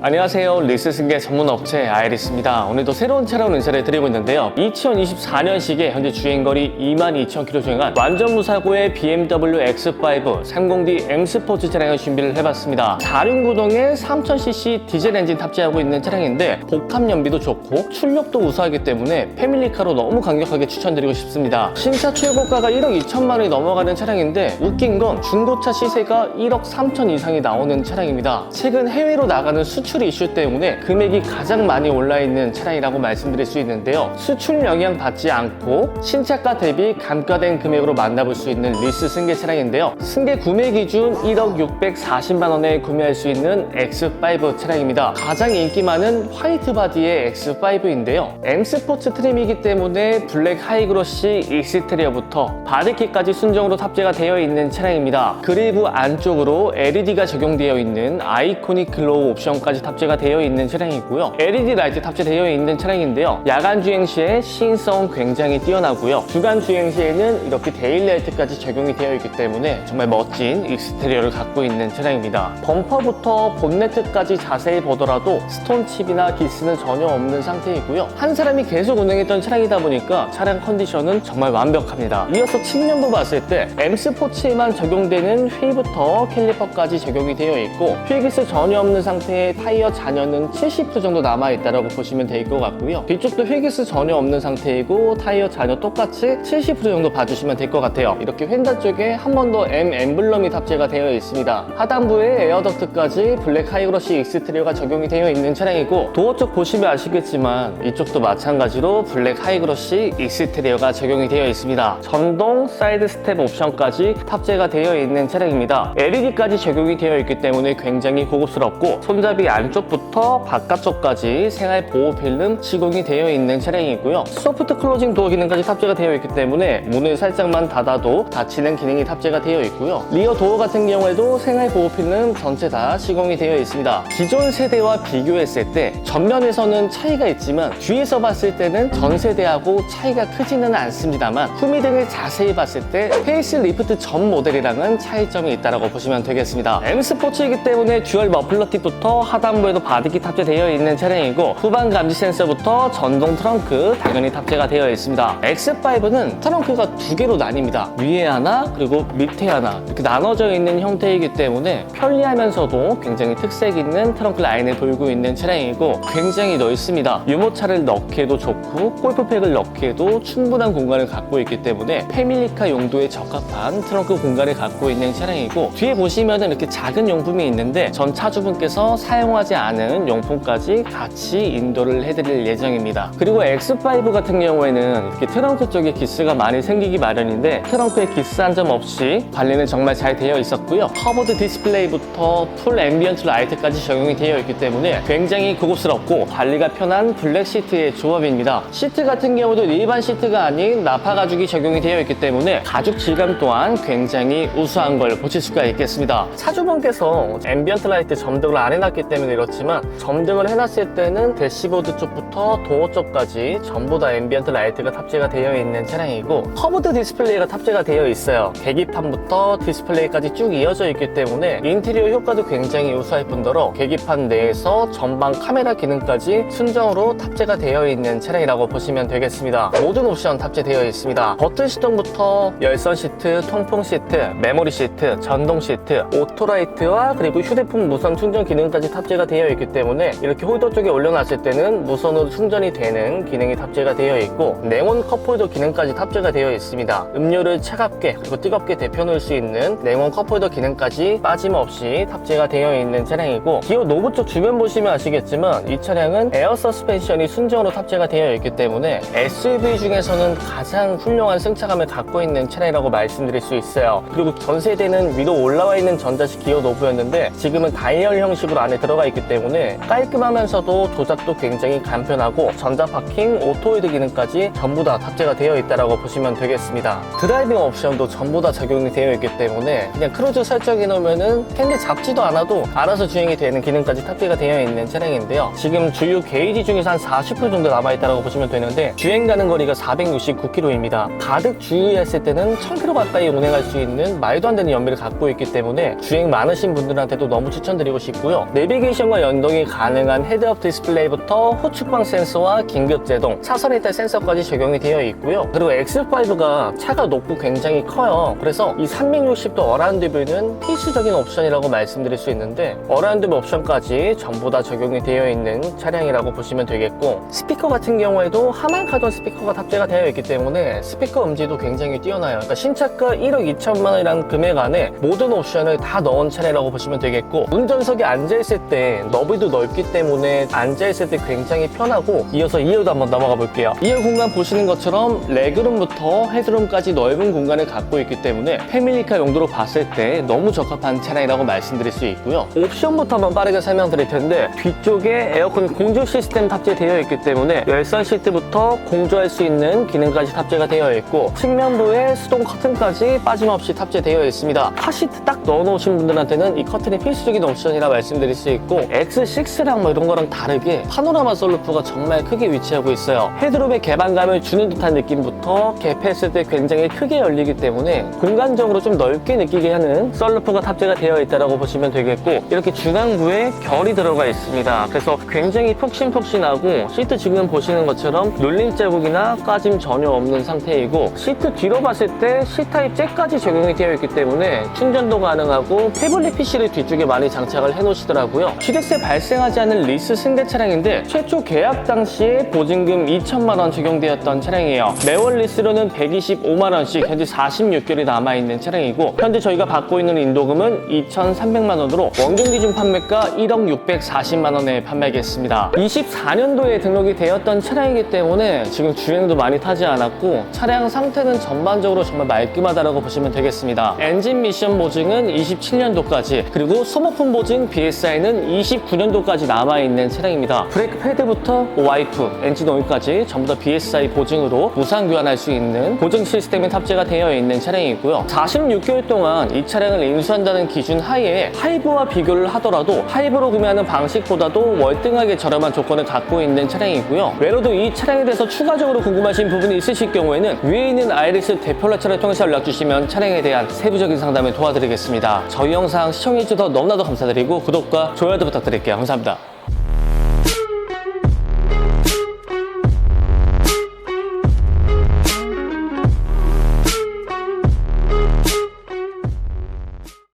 안녕하세요. 리스 승계 전문 업체 아이리스입니다. 오늘도 새로운 차량 은사를 드리고 있는데요. 2024년식에 현재 주행거리 22,000km 주행한 완전 무사고의 BMW X5 30D M 스포츠 차량을 준비를 해봤습니다. 4륜 구동의 3000cc 디젤 엔진 탑재하고 있는 차량인데 복합 연비도 좋고 출력도 우수하기 때문에 패밀리카로 너무 강력하게 추천드리고 싶습니다. 신차 최고가가 1억 2천만 원이 넘어가는 차량인데 웃긴 건 중고차 시세가 1억 3천 이상이 나오는 차량입니다. 최근 해외로 나가는 수출 이슈 때문에 금액이 가장 많이 올라 있는 차량이라고 말씀드릴 수 있는데요. 수출 영향 받지 않고 신차가 대비 감가된 금액으로 만나볼 수 있는 리스 승계 차량인데요. 승계 구매 기준 1억 640만 원에 구매할 수 있는 X5 차량입니다. 가장 인기 많은 화이트 바디의 X5인데요. M 스포츠 트림이기 때문에 블랙 하이그로시 익스테리어부터 바디킷까지 순정으로 탑재가 되어 있는 차량입니다. 그리브 안쪽으로 LED가 적용되어 있는 아이코닉 글로우 옵션까지 탑재가 되어 있는 차량이고요. LED 라이트 탑재되어 있는 차량인데요. 야간 주행 시에 시인성 굉장히 뛰어나고요. 주간 주행 시에는 이렇게 데일라이트까지 적용이 되어 있기 때문에 정말 멋진 익스테리어를 갖고 있는 차량입니다. 범퍼부터 본네트까지 자세히 보더라도 스톤칩이나 기스는 전혀 없는 상태이고요. 한 사람이 계속 운행했던 차량이다 보니까 차량 컨디션은 정말 완벽합니다. 이어서 측면부 봤을 때 M 스포츠에만 적용되는 휠부터 캘리퍼까지 적용이 되어 있고 휠기스 전혀 없는 상태의 타이 어 잔여는 70% 정도 남아있다고 보시면 될 것 같고요. 뒤쪽도 휠기스 전혀 없는 상태이고 타이어 잔여 똑같이 70% 정도 봐주시면 될 것 같아요. 이렇게 휀다 쪽에 한 번 더 M 엠블럼이 탑재가 되어 있습니다. 하단부에 에어덕트까지 블랙 하이그로시 익스트리어가 적용이 되어 있는 차량이고 도어 쪽 보시면 아시겠지만 이쪽도 마찬가지로 블랙 하이그로시 익스트리어가 적용이 되어 있습니다. 전동 사이드 스텝 옵션까지 탑재가 되어 있는 차량입니다. LED까지 적용이 되어 있기 때문에 굉장히 고급스럽고 손잡이 안쪽부터 바깥쪽까지 생활 보호 필름 시공이 되어 있는 차량이고요. 소프트 클로징 도어 기능까지 탑재가 되어 있기 때문에 문을 살짝만 닫아도 닫히는 기능이 탑재가 되어 있고요. 리어 도어 같은 경우에도 생활 보호 필름 전체 다 시공이 되어 있습니다. 기존 세대와 비교했을 때 전면에서는 차이가 있지만 뒤에서 봤을 때는 전 세대하고 차이가 크지는 않습니다만 후미 등을 자세히 봤을 때 페이스 리프트 전 모델이랑은 차이점이 있다고 보시면 되겠습니다. M 스포츠이기 때문에 듀얼 머플러 팁부터 하단 부에도 바디기 탑재되어 있는 차량이고 후방 감지 센서부터 전동 트렁크 당연히 탑재가 되어 있습니다. X5는 트렁크가 두 개로 나뉩니다. 위에 하나 그리고 밑에 하나 이렇게 나눠져 있는 형태이기 때문에 편리하면서도 굉장히 특색 있는 트렁크 라인을 돌고 있는 차량이고 굉장히 넓습니다. 유모차를 넣기에도 좋고 골프팩을 넣기에도 충분한 공간을 갖고 있기 때문에 패밀리카 용도에 적합한 트렁크 공간을 갖고 있는 차량이고 뒤에 보시면 이렇게 작은 용품이 있는데 전 차주분께서 사용하 지 않은 용품까지 같이 인도를 해드릴 예정입니다. 그리고 X5 같은 경우에는 이렇게 트렁크 쪽에 기스가 많이 생기기 마련인데 트렁크에 기스 한 점 없이 관리는 정말 잘 되어 있었고요. 커버드 디스플레이부터 풀 앰비언트 라이트까지 적용이 되어 있기 때문에 굉장히 고급스럽고 관리가 편한 블랙 시트의 조합입니다. 시트 같은 경우도 일반 시트가 아닌 나파 가죽이 적용이 되어 있기 때문에 가죽 질감 또한 굉장히 우수한 걸 보실 수가 있겠습니다. 차주분께서 앰비언트 라이트 점등을 안 해놨기 때문에 그렇지만 점등을 해놨을 때는 대시보드 쪽부터 도어 쪽까지 전부 다 앰비언트 라이트가 탑재가 되어 있는 차량이고 커브드 디스플레이가 탑재가 되어 있어요. 계기판부터 디스플레이까지 쭉 이어져 있기 때문에 인테리어 효과도 굉장히 우수할 뿐더러 계기판 내에서 전방 카메라 기능까지 순정으로 탑재가 되어 있는 차량이라고 보시면 되겠습니다. 모든 옵션 탑재되어 있습니다. 버튼 시동부터 열선 시트, 통풍 시트, 메모리 시트, 전동 시트, 오토라이트와 그리고 휴대폰 무선 충전 기능까지 탑재가 되어 있기 때문에 이렇게 홀더 쪽에 올려놨을 때는 무선으로 충전이 되는 기능이 탑재가 되어 있고 냉온 컵홀더 기능까지 탑재가 되어 있습니다. 음료를 차갑게 그리고 뜨겁게 데펴 놓을 수 있는 냉온 컵홀더 기능까지 빠짐없이 탑재가 되어 있는 차량이고 기어 노브 쪽 주변 보시면 아시겠지만 이 차량은 에어 서스펜션이 순정으로 탑재가 되어 있기 때문에 SUV 중에서는 가장 훌륭한 승차감을 갖고 있는 차량이라고 말씀드릴 수 있어요. 그리고 전 세대는 위로 올라와 있는 전자식 기어 노브였는데 지금은 다이얼 형식으로 안에 들어 가 있기 때문에 깔끔하면서도 조작도 굉장히 간편하고 전자 파킹, 오토홀드 기능까지 전부 다 탑재가 되어 있다고 보시면 되겠습니다. 드라이빙 옵션도 전부 다 적용이 되어 있기 때문에 그냥 크루즈 설정해 놓으면은 핸들 잡지도 않아도 알아서 주행이 되는 기능까지 탑재가 되어 있는 차량인데요. 지금 주유 게이지 중에서 한 40% 정도 남아있다고 보시면 되는데 주행 가는 거리가 469km입니다. 가득 주유했을 때는 1000km 가까이 운행할 수 있는 말도 안 되는 연비를 갖고 있기 때문에 주행 많으신 분들한테도 너무 추천드리고 싶고요. 내비게이션 과 연동이 가능한 헤드업 디스플레이부터 후측방 센서와 긴급 제동, 차선 이탈 센서까지 적용이 되어 있고요. 그리고 X5가 차가 높고 굉장히 커요. 그래서 이 360도 어라운드 뷰는 필수적인 옵션이라고 말씀드릴 수 있는데 어라운드 뷰 옵션까지 전부 다 적용이 되어 있는 차량이라고 보시면 되겠고 스피커 같은 경우에도 하만 카돈 스피커가 탑재가 되어 있기 때문에 스피커 음질도 굉장히 뛰어나요. 그러니까 신차가 1억 2천만 원이라는 금액 안에 모든 옵션을 다 넣은 차량이라고 보시면 되겠고 운전석에 앉아 있을 때 너비도 넓기 때문에 앉아있을 때 굉장히 편하고 이어서 2열도 한번 넘어가 볼게요. 2열 공간 보시는 것처럼 레그룸부터 헤드룸까지 넓은 공간을 갖고 있기 때문에 패밀리카 용도로 봤을 때 너무 적합한 차량이라고 말씀드릴 수 있고요. 옵션부터 한번 빠르게 설명드릴 텐데 뒤쪽에 에어컨 공조 시스템 탑재되어 있기 때문에 열선 시트부터 공조할 수 있는 기능까지 탑재가 되어 있고 측면부에 수동 커튼까지 빠짐없이 탑재되어 있습니다. 카시트 딱 넣어놓으신 분들한테는 이 커튼이 필수적인 옵션이라 말씀드릴 수 있고 X6랑 뭐 이런 거랑 다르게 파노라마 솔루프가 정말 크게 위치하고 있어요. 헤드룸에 개방감을 주는 듯한 느낌부터 개폐했을 때 굉장히 크게 열리기 때문에 공간적으로 좀 넓게 느끼게 하는 썰루프가 탑재가 되어 있다고 보시면 되겠고 이렇게 중앙부에 결이 들어가 있습니다. 그래서 굉장히 푹신푹신하고 시트 지금 보시는 것처럼 눌림 자국이나 까짐 전혀 없는 상태이고 시트 뒤로 봤을 때 C타입 잭까지 적용이 되어 있기 때문에 충전도 가능하고 태블릿 PC를 뒤쪽에 많이 장착을 해 놓으시더라고요. 취득세 발생하지 않은 리스 승대 차량인데 최초 계약 당시에 보증금 2천만 원 적용되었던 차량이에요. 매월 리스로는 125만 원씩 현재 46개월이 남아 있는 차량이고 현재 저희가 받고 있는 인도금은 2,300만 원으로 원금 기준 판매가 1억 640만 원에 판매하겠습니다. 24년도에 등록이 되었던 차량이기 때문에 지금 주행도 많이 타지 않았고 차량 상태는 전반적으로 정말 말끔하다고 보시면 되겠습니다. 엔진 미션 보증은 27년도까지 그리고 소모품 보증 BSI는 29년도까지 남아있는 차량입니다. 브레이크 패드부터 와이프, 엔진 오일까지 전부 다 BSI 보증으로 무상 교환할 수 있는 보증 시스템이 탑재가 되어 있는 차량이고요. 46개월 동안 이 차량을 인수한다는 기준 하에 하이브와 비교를 하더라도 하이브로 구매하는 방식보다도 월등하게 저렴한 조건을 갖고 있는 차량이고요. 외로도 이 차량에 대해서 추가적으로 궁금하신 부분이 있으실 경우에는 위에 있는 아이리스 대표라차를 통해서 연락 주시면 차량에 대한 세부적인 상담을 도와드리겠습니다. 저희 영상 시청해주셔서 너무나도 감사드리고 구독과 좋아요 도 부탁드릴게요. 감사합니다.